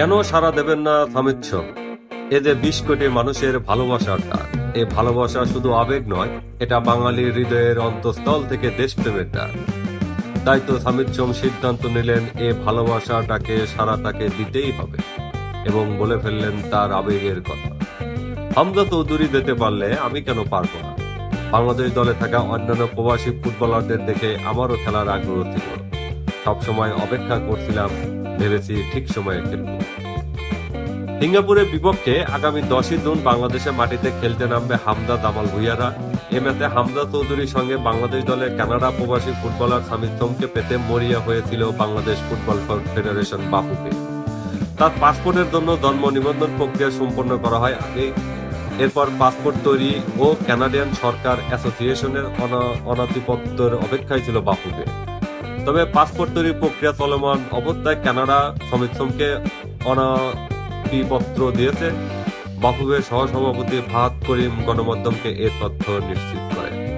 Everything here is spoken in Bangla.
কেন সারা দেবেন না সামিচ্ছ? এ যে বিশ কোটি মানুষের ভালোবাসার টান এ ভালোবাসা শুধু আবেগ নয়, এটা বাঙালির হৃদয়ের অন্তঃস্থল থেকে দেশপ্রেমের টান তাই তো সামিচ্ছম সিদ্ধান্ত নিলেন, এ ভালোবাসাটাকে সারা তাকে দিতেই হবে এবং বলে ফেললেন তার আবেগের কথা। হামজা চৌধুরী দিতে পারলে আমি কেন পারব না? বাংলাদেশ দলে থাকা অন্যান্য প্রবাসী ফুটবলারদের দেখে আমারও খেলার আগ্রহ ছিল। সবসময় অপেক্ষা করছিলাম, ভেবেছি ঠিক সময়ে খেলব। সিঙ্গাপুরের বিপক্ষে আগামী দশই জুন বাংলাদেশের মাটিতে খেলতে নামবে হামদা দামাল ভুইয়ারা। এ ম্যাচে হামদা চৌধুরীর সঙ্গে বাংলাদেশ দলে কানাডা প্রবাসী ফুটবলার সামির সোমকে পেতে মরিয়া হয়েছিল বাংলাদেশ ফুটবল ফেডারেশন বাপুকে তার পাসপোর্টের জন্য জন্ম নিবন্ধন প্রক্রিয়া সম্পন্ন করা হয় আগে। এরপর পাসপোর্ট তৈরি ও কানাডিয়ান সরকার অ্যাসোসিয়েশনের অনা- অনাধিপত্যের অপেক্ষায় ছিল বাপুকে তবে পাসপোর্ট তৈরির প্রক্রিয়া চলমান অবস্থায় কানাডা সমিত সোমকে অনাপত্র দিয়েছে। বাফুফের সহসভাপতি ভাত করিম গণমাধ্যমকে এ তথ্য নিশ্চিত করে।